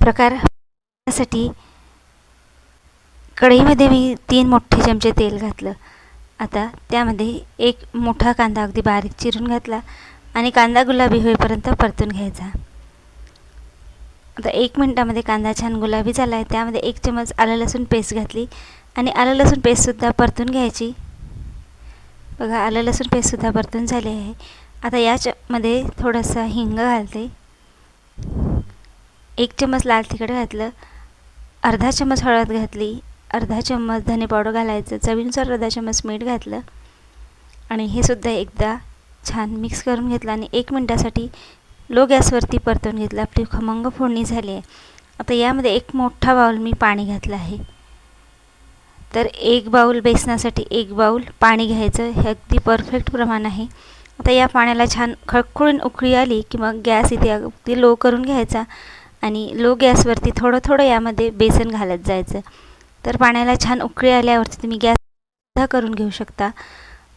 प्रकारसाठी कढईमध्ये मी तीन मोठे चमचे तेल घातलं. आता त्यामध्ये एक मोठा कांदा अगदी बारीक चिरून घातला आणि कांदा गुलाबी होईपर्यंत परतून घ्यायचा. आता एक मिनटामध्ये कांदा छान गुलाबी झाला आहे. त्यामध्ये एक चमच आलं लसूण पेस्ट घातली आणि आलं लसूण पेस्टसुद्धा परतून घ्यायची. बघा आलं लसूण पेस्टसुद्धा परतून झाली आहे. आता याच्यामध्ये थोडंसं हिंग घालते. एक चम्मच लाल तिखट घातलं अर्धा चम्मच हळद घातली अर्धा चम्मच धने पावडर घालायचं चवीनुसार अर्धा चम्मच मीठ घातलं आणि हे सुद्धा एकदा छान मिक्स करून घेतलं आणि एक मिनटासाठी लो गॅसवरती परतून घेतलं. आपली खमंग फोडणी झाली आहे. आता यामध्ये एक मोठा बाऊल मी पाणी घातलं आहे. तर एक बाऊल बेसनासाठी एक बाऊल पाणी घ्यायचं. हे अगदी परफेक्ट प्रमाण आहे. आता या पाण्याला छान खळखळून उकळी आली की मग गॅस इथे अगदी लो करून घ्यायचा. आणि लो गॅसवरती थोडं थोडं यामध्ये बेसन घालत जायचं. तर पाण्याला छान उकळी आल्यावरती तुम्ही गॅस करून घेऊ शकता.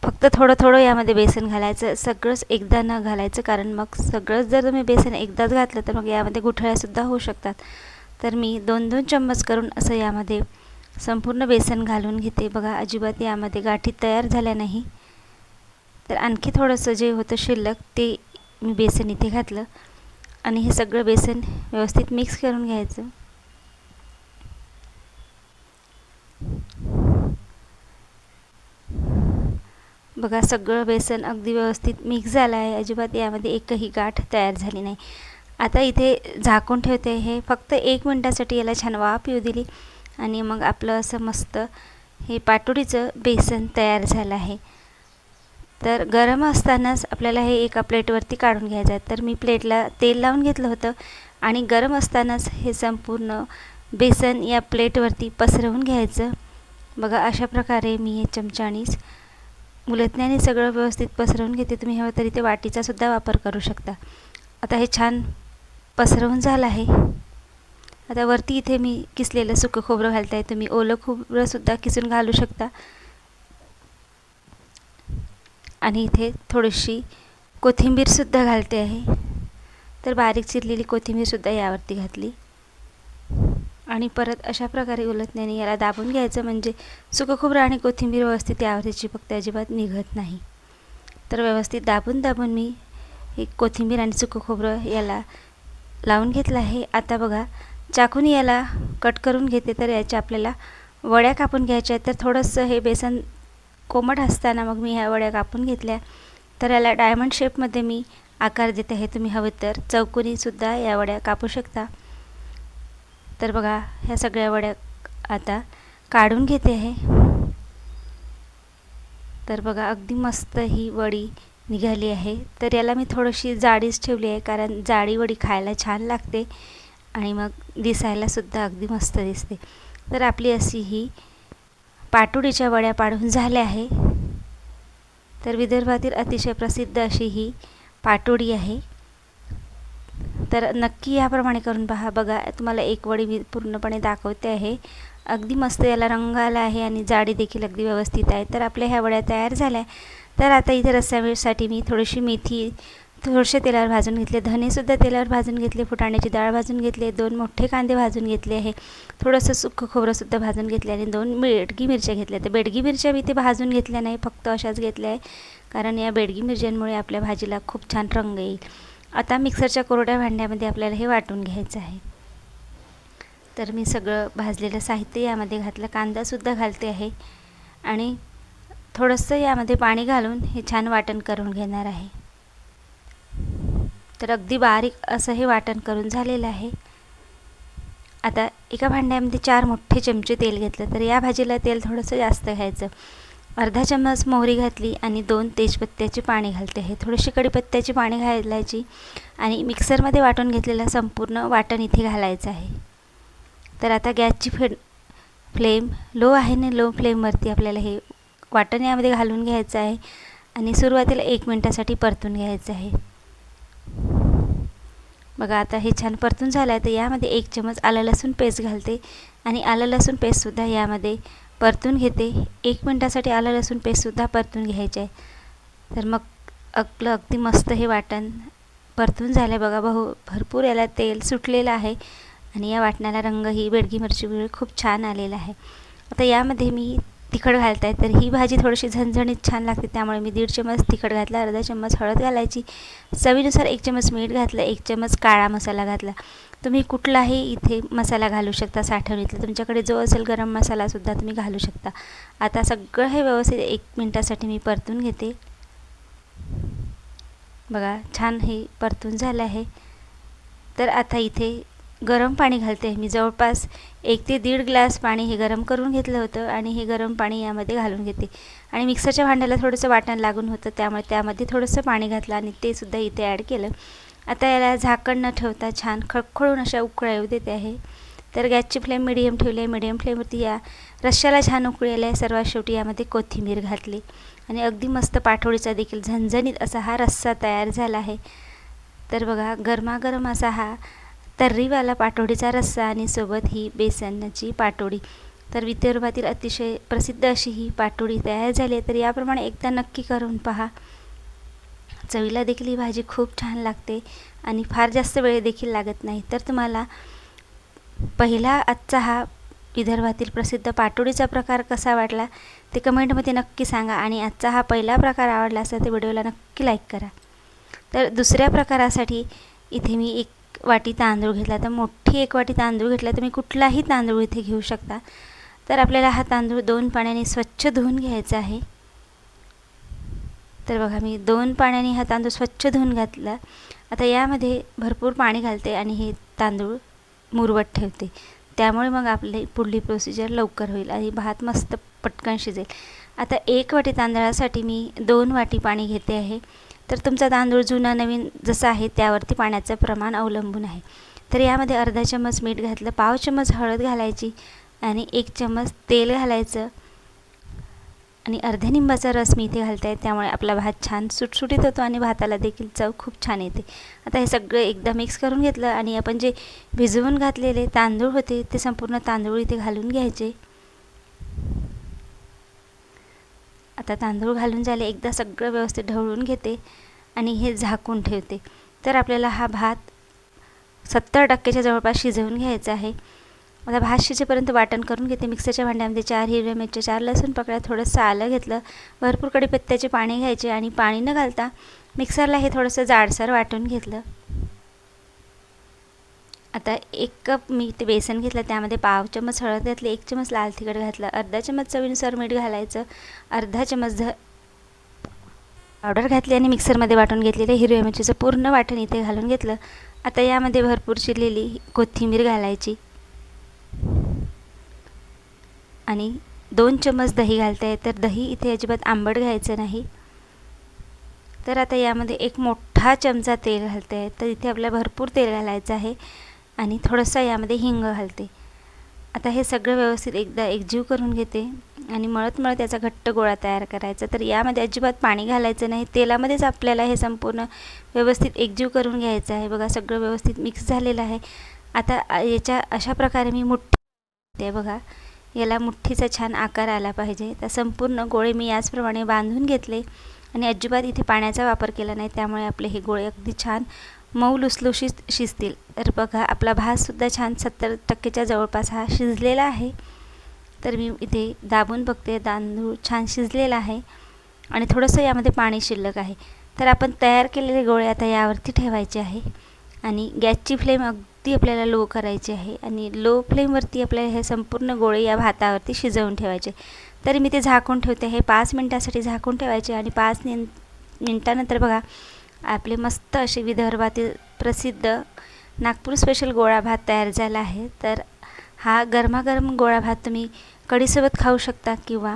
फक्त थोडं थोडं यामध्ये बेसन घालायचं सगळंच एकदा न घालायचं कारण मग सगळंच जर तुम्ही बेसन एकदाच घातलं तर मग यामध्ये गुठळ्यासुद्धा होऊ शकतात. तर मी दोन दोन चम्मच करून असं यामध्ये संपूर्ण बेसन घालून घेते. बघा अजिबात यामध्ये गाठी तयार झाल्या नाही. तर आणखी थोडंसं जे होतं शिल्लक ते मी बेसन इथे घातलं. आणि हे सगळं बेसन व्यवस्थित मिक्स करून घ्यायचं. बघा सगळं बेसन अगदी व्यवस्थित मिक्स झालं आहे. अजिबात यामध्ये एकही गाठ तयार झाली नाही. आता इथे झाकून ठेवते हे. फक्त एक मिनटासाठी याला छान वाफ येऊ दिली आणि मग आपलं असं मस्त हे पाटोडीचं बेसन तयार झालं आहे. तर गरम असतानाच आपल्याला हे एका प्लेटवरती काढून घ्यायचं आहे. तर मी प्लेटला तेल लावून घेतलं होतं आणि गरम असतानाच हे संपूर्ण बेसन या प्लेटवरती पसरवून घ्यायचं. बघा अशा प्रकारे मी हे चमच्यानीच मुलतण्याने सगळं व्यवस्थित पसरवून घेते. तुम्ही हवं तरी ते वाटीचासुद्धा वापर करू शकता. आता हे छान पसरवून झालं आहे. आता वरती इथे मी किसलेलं सुकं खोबरं घालत आहे तुम्ही ओलं खोबरंसुद्धा किसून घालू शकता. आणि इथे थोडीशी कोथिंबीरसुद्धा घालते आहे. तर बारीक चिरलेली कोथिंबीरसुद्धा यावरती घातली. आणि परत अशा प्रकारे उलटण्याने याला दाबून घ्यायचं म्हणजे सुकं खोबरं आणि कोथिंबीर व्यवस्थित यावरती चिपकते अजिबात निघत नाही. तर व्यवस्थित दाबून दाबून मी हे कोथिंबीर आणि सुकं खोबरं याला लावून घेतलं आहे. आता बघा चाकून याला कट करून घेते तर याच्या आपल्याला वड्या कापून घ्यायच्या आहेत. तर थोडंसं हे बेसन कोमट असताना मग मी ह्या वड्या कापून घेतल्या. तर याला डायमंड शेपमध्ये मी आकार देत आहे. तुम्ही हवे तर चौकोनीसुद्धा या वड्या कापू शकता. तर बघा ह्या सगळ्या वड्या आता काढून घेते आहे. तर बघा अगदी मस्त ही वडी निघाली आहे. तर याला मी थोडीशी जाडीच ठेवली आहे कारण जाडी वडी खायला छान लागते आणि मग दिसायलासुद्धा अगदी मस्त दिसते. तर आपली अशी ही पाटोडीच्या वड्या पाडून झाल्या आहे. तर विदर्भातील अतिशय प्रसिद्ध अशी ही पाटोडी आहे. तर नक्की याप्रमाणे करून पहा. बघा तुम्हाला एक वडी मी पूर्णपणे दाखवते आहे. अगदी मस्त याला रंग आला आहे आणि जाडी देखील अगदी व्यवस्थित आहे. तर आपल्या ह्या वड्या तयार झाल्या. तर आता इथे रस्स्यासाठी मी थोडीशी मेथी थोडेसे तेलावर भाजून घेतले. धनेसुद्धा तेलावर भाजून घेतले. फुटाण्याची डाळ भाजून घेतली. दोन मोठे कांदे भाजून घेतले आहे. थोडंसं सुखं खोबरंसुद्धा भाजून घेतले आणि दोन बेडगी मिरच्या घेतल्या तर बेडगी मिरच्या मी ते भाजून घेतल्या नाही फक्त अशाच घेतल्या आहे कारण या बेडगी मिरच्यांमुळे आपल्या भाजीला खूप छान रंग येईल. आता मिक्सरच्या कोरड्या भांड्यामध्ये आपल्याला हे वाटून घ्यायचं आहे. तर मी सगळं भाजलेलं साहित्य यामध्ये घातलं. कांदासुद्धा घालते आहे. आणि थोडंसं यामध्ये पाणी घालून हे छान वाटण करून घेणार आहे. तर अगदी बारीक असं हे वाटण करून झालेलं आहे. आता एका भांड्यामध्ये चार मोठे चमचे तेल घेतलं तर या भाजीला तेल थोडंसं जास्त घ्यायचं. अर्धा चम्मच मोहरी घातली आणि दोन तेजपत्त्याची पाणी घालते आहे थोडीशी कढीपत्त्याची पाणी घालायची आणि मिक्सरमध्ये वाटून घेतलेलं संपूर्ण वाटण इथे घालायचं आहे. तर आता गॅसची फे फ्लेम लो आहे ना लो फ्लेमवरती आपल्याला हे वाटण यामध्ये घालून घ्यायचं आहे आणि सुरुवातीला एक मिनटासाठी परतून घ्यायचं आहे. बघा आता हे छान परतून झालं आहे तर यामध्ये एक चमच आलं लसूण पेस्ट घालते आणि आलं लसूण पेस्टसुद्धा यामध्ये परतून घेते. एक मिनटासाठी आलं लसूण पेस्टसुद्धा परतून घ्यायचे आहे. तर मग आपलं अगदी मस्त हे वाटण परतून झालं आहे बघा. बहु भरपूर याला तेल सुटलेलं आहे आणि या वाटणाला रंगही बेडगी मिरची खूप छान आलेला आहे. आता यामध्ये मी तिखट घालत आहे तर ही भाजी थोडीशी झणझणीत छान लागते. त्यामुळे मी दीड चम्मच तिखट घातला अर्धा चम्मच हळद घालायची. चवीनुसार एक चम्मच मीठ घातलं एक चम्मच काळा मसाला घातला. तुम्ही कुठलाही इथे मसाला घालू शकता साठवणीतला. तुमच्याकडे जो असेल गरम मसालासुद्धा तुम्ही घालू शकता. आता सगळं हे व्यवस्थित एक मिनटासाठी मी परतून घेते. बघा छान हे परतून झालं आहे. तर आता इथे गरम पाणी घालते. मी जवळपास एक ते दीड ग्लास पाणी हे गरम करून घेतलं होतं आणि हे गरम पाणी यामध्ये घालून घेते. आणि मिक्सरच्या भांड्याला थोडंसं वाटण लागून होतं त्यामुळे त्यामध्ये थोडंसं पाणी घातलं आणि ते सुद्धा इथे ॲड केलं. आता याला झाकण न ठेवता छान खळखळून अशा उकळ्या येऊ देते आहे. तर गॅसची फ्लेम मिडियम ठेवली आहे. मिडियम फ्लेमवरती या रश्श्याला छान उकळी आहे सर्वात शेवटी यामध्ये कोथिंबीर घातली. आणि अगदी मस्त पाठोळीचा देखील झणझणीत असा हा रस्सा तयार झाला आहे. तर बघा गरमागरम असा हा तर्रीवाला पाटोडीचा रस्सा आणि सोबत ही बेसनाची पाटोडी. तर विदर्भातील अतिशय प्रसिद्ध अशी ही पाटोडी तयार झाली आहे. तर याप्रमाणे एकदा नक्की करून पहा. चवीला देखील ही भाजी खूप छान लागते आणि फार जास्त वेळ देखील लागत नाही. तर तुम्हाला पहिला आजचा हा विदर्भातील प्रसिद्ध पाटोडीचा प्रकार कसा वाटला ते कमेंटमध्ये नक्की सांगा आणि आजचा हा पहिला प्रकार आवडला असेल तर व्हिडिओला नक्की लाईक करा. तर दुसऱ्या प्रकारासाठी इथे मी एक वाटी तांदूळ घेतला तर मोठी एक वाटी तांदूळ घेतला तुम्ही कुठलाही तांदूळ इथे घेऊ शकता. तर आपल्याला हा तांदूळ दोन पाण्याने स्वच्छ धुवून घ्यायचा आहे. तर बघा मी दोन पाण्याने हा तांदूळ स्वच्छ धुवून घातला. आता यामध्ये भरपूर पाणी घालते आणि हे तांदूळ मुरवत ठेवते. त्यामुळे मग आपली पुढली प्रोसिजर लवकर होईल आणि भात मस्त पटकन शिजेल. आता एक वाटी तांदळासाठी मी दोन वाटी पाणी घेते आहे. तर तुमचा तांदूळ जुना नवीन जसा आहे त्यावरती पाण्याचं प्रमाण अवलंबून आहे. तर यामध्ये अर्धा चम्मच मीठ घातलं पाव चम्मच हळद घालायची आणि एक चम्मच तेल घालायचं आणि अर्ध्या निंबाचा रस मी इथे घालते आहे त्यामुळे आपला भात छान सुटसुटीत होतो आणि भाताला देखील चव खूप छान येते. आता हे सगळं एकदा मिक्स करून घेतलं आणि आपण जे भिजवून घातलेले तांदूळ होते ते संपूर्ण तांदूळ इथे घालून घ्यायचे. आता तांदूळ घालून झाले एकदा सगळं व्यवस्थित ढवळून घेते आणि हे झाकून ठेवते. तर आपल्याला हा भात सत्तर टक्क्याच्या जवळपास शिजवून घ्यायचा आहे. आता भात शिजेपर्यंत वाटण करून घेते. मिक्सरच्या भांड्यामध्ये चार हिरव्या मिरच्या चार लसूण पकड्या थोडंसं आलं घेतलं. भरपूर कडीपत्त्याचे पाणी घ्यायचे आणि पाणी न घालता मिक्सरला हे थोडंसं जाडसर वाटून घेतलं. आता एक कप मी ते बेसन घेतलं त्यामध्ये पाव चमच हळद घातली एक चमच लाल तिखट घातलं अर्धा चमच चवीनुसार मीठ घालायचं अर्धा चमच ध पावडर घातली आणि मिक्सरमध्ये वाटून घेतलेलं हिरव्या मिरचीचं पूर्ण वाटण इथे घालून घेतलं. आता यामध्ये भरपूर चिरलेली कोथिंबीर घालायची. आणि दोन चमच दही घालता आहे तर दही इथे अजिबात आंबट घ्यायचं नाही. तर आता यामध्ये एक मोठा चमचा तेल घालते आहे तर इथे आपल्याला भरपूर तेल घालायचं आहे. आणि थोडंसं यामध्ये हिंग घालते. आता हे सगळं व्यवस्थित एकदा एकजीव करून घेते आणि मळत मळत याचा घट्ट गोळा तयार करायचा. तर यामध्ये अजिबात पाणी घालायचं नाही. तेलामध्येच आपल्याला हे संपूर्ण व्यवस्थित एकजीव करून घ्यायचं आहे. बघा सगळं व्यवस्थित मिक्स झालेलं आहे. आता याच्या अशा प्रकारे मी मुठ्ठी ते बघा. याला मुठ्ठीचा छान आकार आला पाहिजे. तर संपूर्ण गोळे मी याचप्रमाणे बांधून घेतले आणि अजिबात इथे पाण्याचा वापर केला नाही. त्यामुळे आपले हे गोळे अगदी छान मऊ लुसलुशीत शिजतील. तर बघा आपला भातसुद्धा छान सत्तर टक्केच्या जवळपास हा शिजलेला आहे. तर मी इथे दाबून बघते तांदूळ छान शिजलेला आहे आणि थोडंसं यामध्ये पाणी शिल्लक आहे. तर आपण तयार केलेले गोळे आता यावरती ठेवायचे आहे आणि गॅसची फ्लेम अगदी आपल्याला लो करायची आहे आणि लो फ्लेमवरती आपल्याला हे संपूर्ण गोळे या भातावरती शिजवून ठेवायचे. तरी मी ते झाकून ठेवते. हे पाच मिनटासाठी झाकून ठेवायचे आणि पाच मिनटानंतर बघा आपले मस्त असे विदर्भातील प्रसिद्ध नागपूर स्पेशल गोळा भात तयार झाला आहे. तर हा गरमागरम गोळा भात तुम्ही कढीसोबत खाऊ शकता किंवा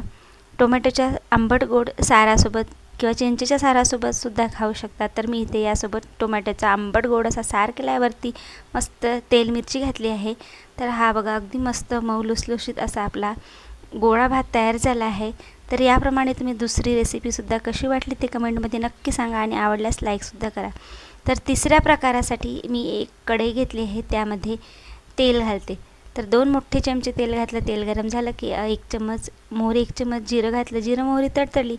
टोमॅटोच्या आंबट गोड सारासोबत किंवा चिंचेच्या सारासोबतसुद्धा खाऊ शकता. तर मी इथे यासोबत टोमॅटोचा आंबट गोड असा सार केल्यावरती मस्त तेल मिरची घातली आहे. तर हा बघा अगदी मस्त मऊ लुसलुशीत असा आपला गोळा भात तयार झाला आहे. तर याप्रमाणे तुम्ही दुसरी रेसिपीसुद्धा कशी वाटली ते कमेंटमध्ये नक्की सांगा आणि आवडल्यास लाईकसुद्धा करा. तर तिसऱ्या प्रकारासाठी मी एक कढई घेतली आहे त्यामध्ये तेल घालते. तर दोन मोठे चमचे तेल घातलं तेल गरम झालं की एक चम्मच मोहरी एक चम्मच जिरं घातलं. जिरं मोहरी तडतडली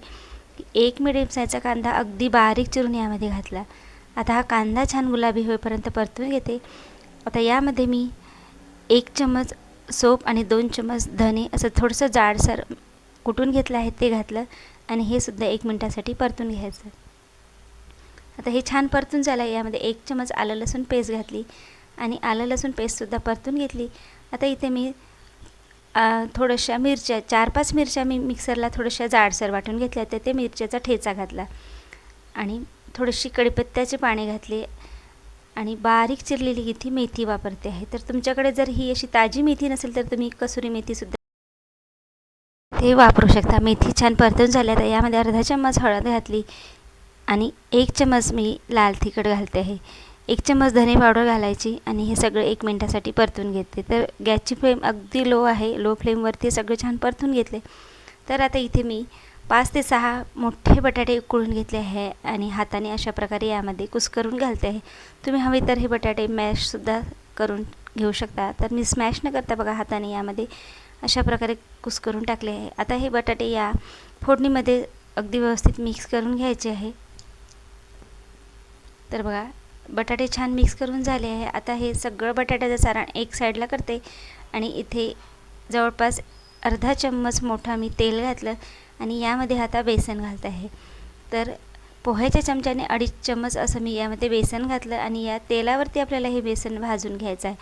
एक मिडियम साईजचा कांदा अगदी बारीक चिरून यामध्ये घातला. आता हा कांदा छान गुलाबी होईपर्यंत परतून घेते. आता यामध्ये मी एक चमच सोप आणि दोन चमच धने असं थोडंसं जाडसर कुटून घेतलं आहे ते घातलं आणि हे सुद्धा एक मिनटासाठी परतून घ्यायचं. आता हे छान परतून झालं आहे यामध्ये एक चमच आलं लसूण पेस्ट घातली आणि आलं लसूण पेस्टसुद्धा परतून घेतली. आता इथे मी थोड्याशा मिरच्या चार पाच मिरच्या मी मिक्सरला थोड्याशा जाडसर वाटून घेतल्या तर ते मिरच्याचा ठेचा घातला आणि थोडीशी कढीपत्त्याचे पाणी घातले आणि बारीक चिरलेली इथे मेथी वापरते आहे. तर तुमच्याकडे जर ही अशी ताजी मेथी नसेल तर तुम्ही कसुरी मेथीसुद्धा ते वापरू शकता. मेथी छान परतून झाल्या तर यामध्ये अर्धा चम्मच हळद घातली आणि एक चम्मच मी लाल तिखट घालते आहे. एक चम्मच धने पावडर घालायची आणि हे सगळं एक मिनटासाठी परतून घेते. तर गॅसची फ्लेम अगदी लो आहे. लो फ्लेमवरती सगळं छान परतून घेतले. तर आता इथे मी पाच ते सहा मोठे बटाटे उकळून घेतले आहे आणि हाताने अशा प्रकारे यामध्ये कुस्करून घालते आहे. तुम्ही हवे तर हे बटाटे मॅशसुद्धा करून घेऊ शकता. तर मी स्मॅश न करता बघा हाताने यामध्ये अशा प्रकारे कुस्करून टाकले आहे. आता हे बटाटे या फोडणीमध्ये अगदी व्यवस्थित मिक्स करून घ्यायचे आहे. तर बघा बटाटे छान मिक्स करून झाले आहे. आता हे सगळं बटाट्याचं सारण एक साईडला करते आणि इथे जवळपास अर्धा चम्मच मोठा मी तेल घातलं आणि यामध्ये आता बेसन घालत आहे. तर पोह्याच्या चमच्याने अडीच चम्मच असं मी यामध्ये बेसन घातलं आणि या तेलावरती आपल्याला हे बेसन भाजून घ्यायचं आहे.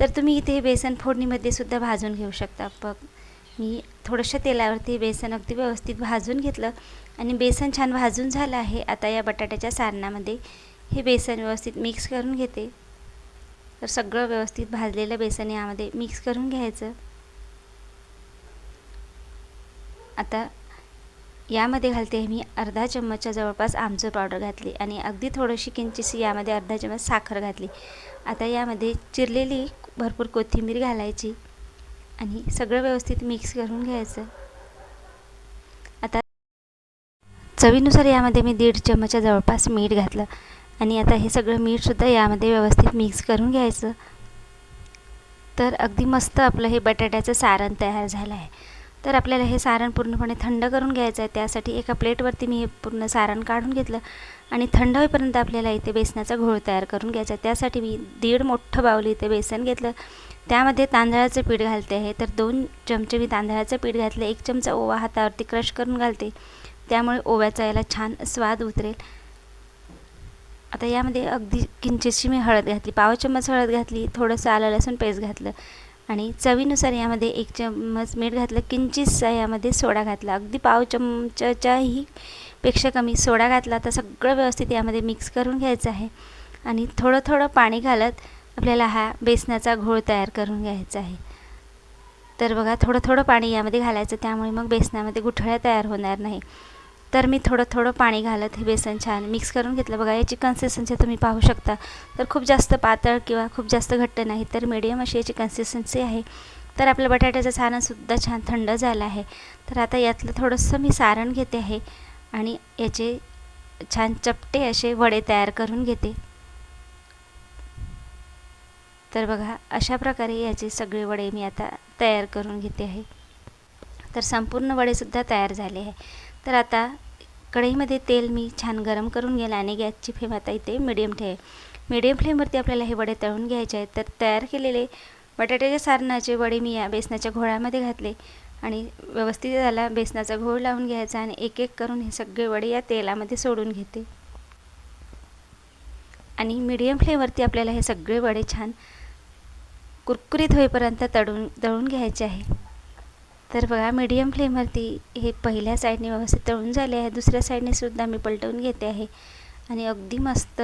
तर तुम्ही इथे हे बेसन फोडणीमध्ये सुद्धा भाजून घेऊ शकता. बघ मी थोडंशा तेलावरती बेसन अगदी व्यवस्थित भाजून घेतलं आणि बेसन छान भाजून झालं आहे. आता या बटाट्याच्या सारणामध्ये हे बेसन व्यवस्थित मिक्स करून घेते. तर सगळं व्यवस्थित भाजलेलं बेसन यामध्ये मिक्स करून घ्यायचं. आता यामध्ये घालते मी अर्धा चम्मचच्या जवळपास आमचूर पावडर घातली आणि अगदी थोडीशी किंचिशी यामध्ये अर्धा चम्मच साखर घातली. आता यामध्ये चिरलेली भरपूर कोथिंबीर घालायची आणि सगळं व्यवस्थित मिक्स करून घ्यायचं. आता चवीनुसार यामध्ये मी दीड चम्मचच्या जवळपास मीठ घातलं आणि आता हे सगळं मीठसुद्धा यामध्ये व्यवस्थित मिक्स करून घ्यायचं. तर अगदी मस्त आपलं हे बटाट्याचं सारण तयार झालं आहे. तर आपल्याला हे सारण पूर्णपणे थंड करून घ्यायचं आहे. त्यासाठी एका प्लेटवरती मी हे पूर्ण सारण काढून घेतलं आणि थंड होईपर्यंत आपल्याला इथे बेसनाचा घोळ तयार करून घ्यायचा आहे. त्यासाठी मी दीड मोठं बावली इथे बेसन घेतलं. त्यामध्ये तांदळाचं पीठ घालते आहे. तर दोन चमचे मी तांदळाचं पीठ घातलं. एक चमचा ओवा हातावरती क्रश करून घालते. त्यामुळे ओव्याचा याला छान स्वाद उतरेल. आता यामध्ये अगदी किंचितशी मी हळद घातली. पाव चम्मच हळद घातली. थोडंसं आलं लसूण पेस्ट घातलं. आणि चवीनुसार यामध्ये एक चम्मच मीठ घातलं किंचितसा यामध्ये सोडा घातला. अगदी पाव चमचाच्याही पेक्षा कमी सोडा घातला तर सगळं व्यवस्थित यामध्ये मिक्स करून घ्यायचं आहे. आणि थोडं थोडं पाणी घालत आपल्याला हा बेसनाचा घोळ तयार करून घ्यायचा आहे. तर बघा थोडं थोडं पाणी यामध्ये घालायचं त्यामुळे मग बेसनामध्ये गुठळ्या तयार होणार नाही. तर मी थोडं थोडं पाणी घालत हे बेसन छान मिक्स करून घेतलं. बघा याची कन्सिस्टन्सी तुम्ही पाहू शकता. तर खूप जास्त पातळ किंवा खूप जास्त घट्ट नाही तर मीडियम अशी याची कन्सिस्टन्सी आहे. तर आपलं बटाट्याचं सारणसुद्धा छान थंड झालं आहे. तर आता यातलं थोडंसं मी सारण घेते आहे आणि याचे छान चपटे असे वडे तयार करून घेते. तर बघा अशा प्रकारे याचे सगळे वडे मी आता तयार करून घेते आहे. तर संपूर्ण वडेसुद्धा तयार झाले आहे. तर आता कढईमध्ये तेल मी छान गरम करून गेलं आणि गॅसची फ्लेम आता इथे मिडियम ठेव मिडियम फ्लेमवरती आपल्याला हे वडे तळून घ्यायचे आहेत. तर तयार केलेले बटाट्याच्या सारणाचे वडे मी या बेसनाच्या घोळामध्ये घातले आणि व्यवस्थित झाला. बेसनाचा घोळ लावून घ्यायचा आणि एक एक करून हे सगळे वडे या तेलामध्ये सोडून घेते. आणि मीडियम फ्लेमवरती आपल्याला हे सगळे वडे छान कुरकुरीत होईपर्यंत तळून तळून घ्यायचे आहे. तर बघा मीडियम फ्लेमवरती हे पहिल्या साईडने व्यवस्थित तळून झाले आहे. दुसऱ्या साईडने सुद्धा मी पलटवून घेते आहे. आणि अगदी मस्त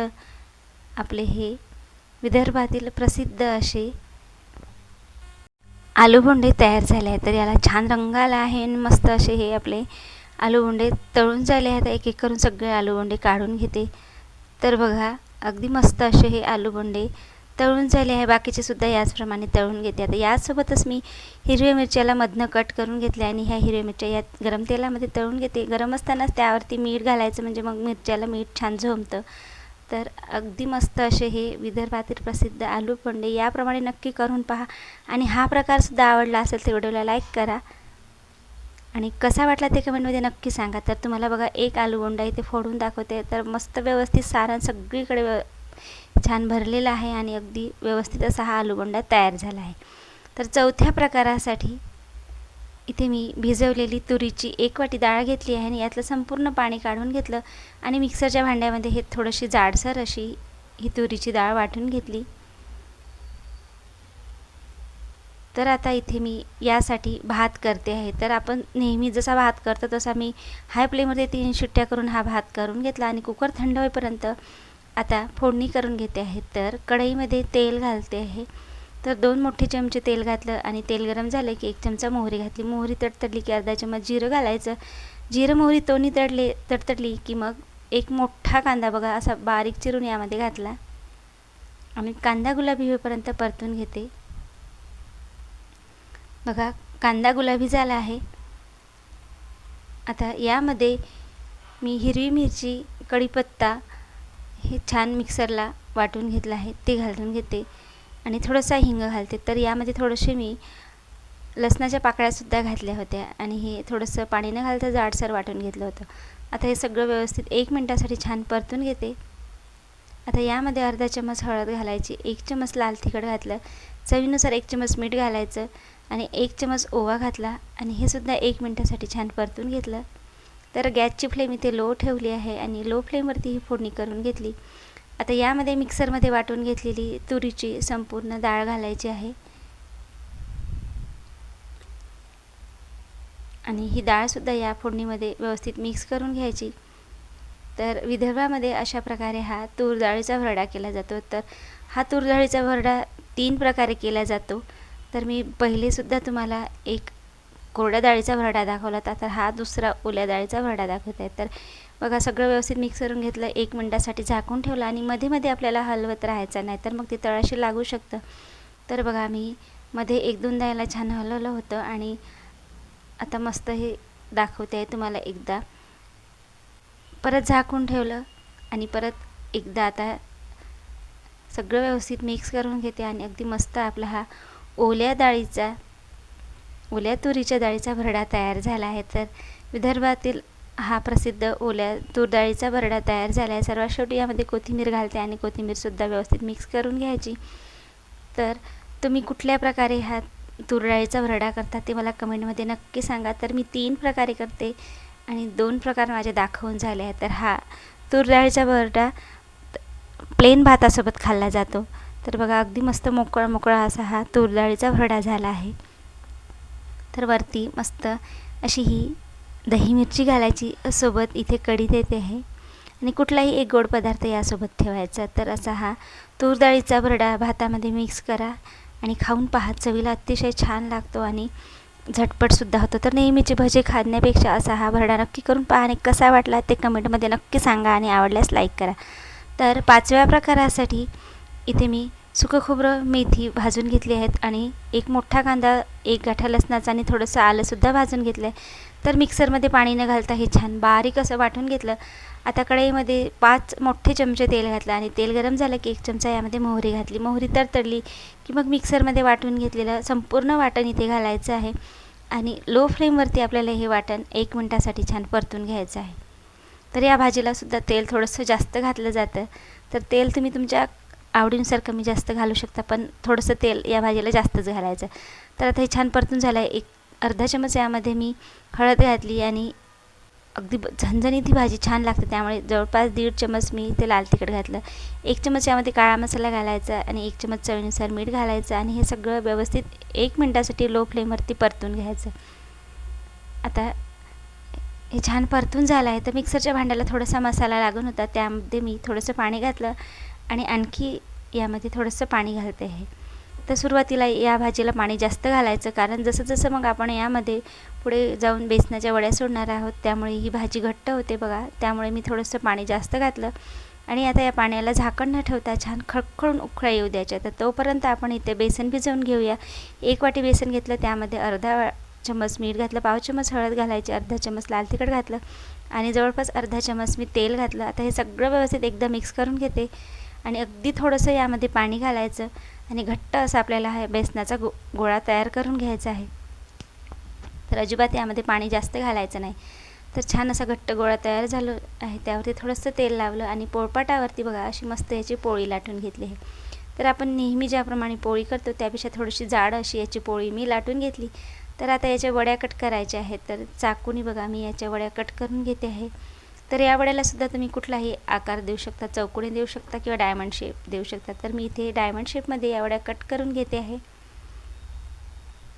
आपले हे विदर्भातील प्रसिद्ध असे आलूबोंडे तयार झाले आहेत. तर याला छान रंग आला आहे आणि मस्त असे हे आपले आलूबोंडे तळून झाले आहेत. एक एक करून सगळे आलूबोंडे काढून घेते. तर बघा अगदी मस्त असे हे आलूबोंडे तळून झाले आहे. बाकीचे सुद्धा याचप्रमाणे तळून घेते. आता याचसोबतच मी हिरव्या मिरच्याला मधनं कट करून घेतले आणि ह्या हिरव्या मिरच्या यात गरम तेलामध्ये तळून घेते. गरम असतानाच त्यावरती मीठ घालायचं म्हणजे मग मिरच्याला मीठ छान झोमतं. तर अगदी मस्त असे हे विदर्भातील प्रसिद्ध आलू पोंडे याप्रमाणे नक्की करून पहा. आणि हा प्रकारसुद्धा आवडला असेल तर व्हिडिओला लाईक करा. आणि कसा वाटला ते कमेंटमध्ये नक्की सांगा. तर तुम्हाला बघा एक आलू बोंडा इथे फोडून दाखवते. तर मस्त व्यवस्थित सारण सगळीकडे छान भरलेला आहे आणि अगदी व्यवस्थित असा हा आलूबोंडा तयार झाला आहे. तर चौथ्या प्रकारासाठी इथे मी भिजवलेली तुरीची एक वाटी डाळ घेतली आहे आणि यातलं संपूर्ण पाणी काढून घेतलं आणि मिक्सरच्या भांड्यामध्ये हे थोडीशी जाडसर अशी ही तुरीची डाळ वाटून घेतली. तर आता इथे मी यासाठी भात करते आहे. तर आपण नेहमी जसा भात करतो तसा मी हाय फ्लेममध्ये तीन शिट्ट्या करून हा भात करून घेतला आणि कुकर थंड होईपर्यंत आता फोडणी करून घेते आहे. तर कढईमध्ये तेल घालते आहे. तर दोन मोठे चमचे तेल घातलं आणि तेल गरम झालं की एक चमचा मोहरी घातली. मोहरी तडतडली की अर्धा चमच जिरं घालायचं. जिरं मोहरी तोनी तडले तडतडली की मग एक मोठा कांदा बघा असा बारीक चिरून यामध्ये घातला. आणि कांदा गुलाबी होईपर्यंत परतून घेते. बघा कांदा गुलाबी झाला आहे. आता यामध्ये मी हिरवी मिरची कढीपत्ता हे छान मिक्सरला वाटून घेतलं आहे ते घालून घेते आणि थोडंसं हिंग घालते. तर यामध्ये थोडेसे मी लसणाच्या पाकळ्यासुद्धा घातल्या होत्या आणि हे थोडंसं पाणी न घालता जाडसर वाटून घेतलं होतं. आता हे सगळं व्यवस्थित एक मिनटासाठी छान परतून घेते. आता यामध्ये अर्धा चमच हळद घालायची एक चमच लाल तिखट घातलं चवीनुसार एक चमच मीठ घालायचं आणि एक चमच ओवा घातला आणि हे सुद्धा एक मिनटासाठी छान परतून घेतलं. तर गॅसची फ्लेम इथे लो ठेवली आहे आणि लो फ्लेमवरती ही फोडणी करून घेतली. आता यामध्ये मिक्सरमध्ये वाटून घेतलेली तुरीची संपूर्ण डाळ घालायची आहे. आणि ही डाळसुद्धा या फोडणीमध्ये व्यवस्थित मिक्स करून घ्यायची. तर विदर्भामध्ये अशा प्रकारे हा तूर डाळीचा भरडा केला जातो. तर हा तूर डाळीचा भरडा तीन प्रकारे केला जातो. तर मी पहिलेसुद्धा तुम्हाला एक कोरड्या डाळीचा भरडा दाखवला होता तर हा दुसरा ओल्या डाळीचा भरडा दाखवत आहे तर बघा सगळं व्यवस्थित मिक्स करून घेतलं. एक मिनटासाठी झाकून ठेवलं आणि मध्ये मध्ये आपल्याला हलवत राहायचं नाही तर मग ते तळाशी लागू शकतं. तर बघा मी मध्ये एक दोनदा याला छान हलवलं होतं आणि आता मस्त हे दाखवते आहे तुम्हाला एकदा. परत झाकून ठेवलं आणि परत एकदा आता सगळं व्यवस्थित मिक्स करून घेते आणि अगदी मस्त आपला हा ओल्या डाळीचा ओल्या तुरीच्या डाळीचा भरडा तयार झाला आहे. तर विदर्भातील हा प्रसिद्ध ओल्या तूर डाळीचा भरडा तयार झाला आहे. सर्वात शेवटी यामध्ये कोथिंबीर घालते आणि कोथिंबीरसुद्धा व्यवस्थित मिक्स करून घ्यायची. तर तुम्ही कुठल्या प्रकारे हा तूर डाळीचा भरडा करता ते मला कमेंटमध्ये नक्की सांगा. तर मी तीन प्रकारे करते आणि दोन प्रकार माझे दाखवून झाले आहेत. तर हा तूर डाळीचा भरडा प्लेन भातासोबत खाल्ला जातो. तर बघा अगदी मस्त मोकळा मोकळा असा हा तूर डाळीचा भरडा झाला आहे. तर वरती मस्त अशी ही दही मिरची घालायची. सोबत इथे कढी देते आहे आणि कुठलाही एक गोड पदार्थ यासोबत ठेवायचा. तर असा हा तूर डाळीचा भरडा भातामध्ये मिक्स करा. आणि खाऊन पहा चवीला अतिशय छान लागतो आणि झटपटसुद्धा होतो. तर नेहमीचे भजे खाण्यापेक्षा असा हा भरडा नक्की करून पहा आणि कसा वाटला ते कमेंटमध्ये नक्की सांगा आणि आवडल्यास लाईक करा. तर पाचव्या प्रकारासाठी इथे मी सुकं खोबरं मेथी भाजून घेतली आहेत आणि एक मोठा कांदा एक गाठा लसणाचा आणि थोडंसं आलंसुद्धा भाजून घेतलं आहे तर मिक्सरमध्ये पाणी न घालता हे छान बारीक असं वाटून घेतलं. आता कढईमध्ये पाच मोठे चमचे तेल घातलं आणि तेल गरम झालं की एक चमचा यामध्ये मोहरी घातली. मोहरी तडतडली की मग मिक्सरमध्ये वाटून घेतलेलं संपूर्ण वाटण इथे घालायचं आहे आणि लो फ्लेमवरती आपल्याला हे वाटण एक मिनटासाठी छान परतून घ्यायचं आहे. तर या भाजीलासुद्धा तेल थोडंसं जास्त घातलं जातं. तर तेल तुम्ही तुमच्या आवडीनुसार कमी जास्त घालू शकता पण थोडंसं तेल या भाजीला जास्तच घालायचं. तर आता हे छान परतून झालं आहे एक अर्धा चमच यामध्ये मी हळद घातली आणि अगदी झणझणीत ही भाजी छान लागते. त्यामुळे जवळपास दीड चमच मी ते लाल तिखट घातलं. एक चमच यामध्ये काळा मसाला घालायचा आणि एक चमच चवीनुसार मीठ घालायचं आणि हे सगळं व्यवस्थित एक मिनटासाठी लो फ्लेमवरती परतून घ्यायचं. आता हे छान परतून झालं आहे तर मिक्सरच्या भांड्याला थोडासा मसाला लागून होता. त्यामध्ये मी थोडंसं पाणी घातलं. आणि आणखी यामध्ये थोडंसं पाणी घालते आहे तर सुरुवातीला या भाजीला पाणी जास्त घालायचं कारण जसं जसं मग आपण यामध्ये पुढे जाऊन बेसनाच्या वड्या सोडणार आहोत त्यामुळे ही भाजी घट्ट होते बघा. त्यामुळे मी थोडंसं पाणी जास्त घातलं. आणि आता या पाण्याला झाकण न ठेवता छान खळखळून उखळा येऊ द्यायच्या. तर तोपर्यंत आपण इथे बेसन भिजवून घेऊया. एक वाटी बेसन घेतलं त्यामध्ये अर्धा चम्मच मीठ घातलं पाव चमच हळद घालायची अर्धा चमच लाल तिखट घातलं आणि जवळपास अर्धा चमच मी तेल घातलं. आता हे सगळं व्यवस्थित एकदा मिक्स करून घेते. आणि अगदी थोडंसं यामध्ये पाणी घालायचं आणि घट्ट असं आपल्याला हा बेसनाचा गो गोळा तयार करून घ्यायचा आहे. तर अजिबात यामध्ये पाणी जास्त घालायचं नाही. तर छान असा घट्ट गोळा तयार झालो आहे. त्यावरती थोडंसं तेल लावलं आणि पोळपाटावरती बघा अशी मस्त याची पोळी लाटून घेतली आहे. तर आपण नेहमी ज्याप्रमाणे पोळी करतो त्यापेक्षा थोडीशी जाड अशी याची पोळी मी लाटून घेतली. तर आता याच्या वड्या कट करायच्या आहेत. तर चाकूनी बघा मी याच्या वड्या कट करून घेते आहे. तर या वड्याला सुद्धा तुम्ही कुठलाही आकार देऊ शकता चौकोनी देऊ शकता किंवा डायमंड शेप देऊ शकता. तर मी इथे डायमंड शेपमध्ये या वड्या कट करून घेते आहे.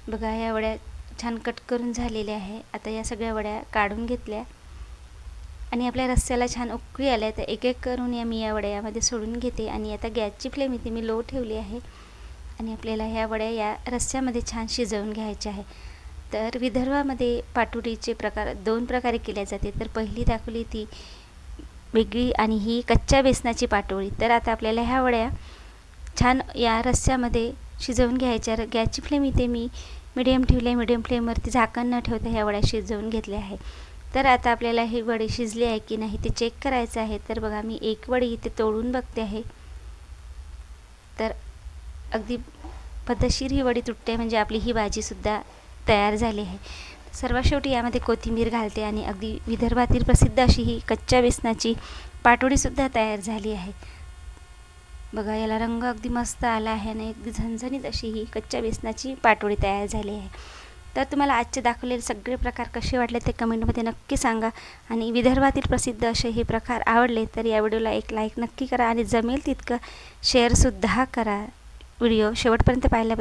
बघा या वड्या छान कट करून झालेल्या आहे. आता या सगळ्या वड्या काढून घेतल्या. आणि आपल्या रस्स्याला छान उकळी आल्या. तर एक एक करून या मी या वड्या यामध्ये सोडून घेते. आणि आता गॅसची फ्लेम इथे मी लो ठेवली आहे. आणि आपल्याला ह्या वड्या या रस्स्यामध्ये छान शिजवून घ्यायच्या आहे. तर विदर्भामध्ये पाटुडीचे प्रकार दोन प्रकारे केल्या जाते. तर पहिली दाखवली ती वेगळी आणि ही कच्च्या बेसनाची पाटोळी. तर आता आपल्याला ह्या वड्या छान या रस्स्यामध्ये शिजवून घ्यायच्या. गॅसची फ्लेम इथे मी मिडियम ठेवली आहे. मिडियम फ्लेमवरती झाकण न ठेवता ह्या वड्या शिजवून घेतल्या आहे तर आता आपल्याला हे वडे शिजले आहे की नाही ते चेक करायचं आहे. तर बघा मी एक वडी इथे तोडून बघते आहे. तर अगदी पद्धतशीर ही वडी तुटते म्हणजे आपली ही भाजीसुद्धा तयार झाली आहे. सर्वात शेवटी यामध्ये कोथिंबीर घालते आणि अगदी विदर्भातील प्रसिद्ध अशी ही कच्च्या बेसनाची पाटोडीसुद्धा तयार झाली आहे. बघा याला रंग अगदी मस्त आला आहे आणि अगदी झणझणीत अशी ही कच्च्या बेसनाची पाटोळी तयार झाली आहे. तर तुम्हाला आजचे दाखवलेले सगळे प्रकार कसे वाटले ते कमेंटमध्ये नक्की सांगा आणि विदर्भातील प्रसिद्ध असे हे प्रकार आवडले तर या व्हिडिओला एक लाईक नक्की करा आणि जमेल तितकं शेअरसुद्धा करा. व्हिडिओ शेवटपर्यंत पाहिल्याबद्दल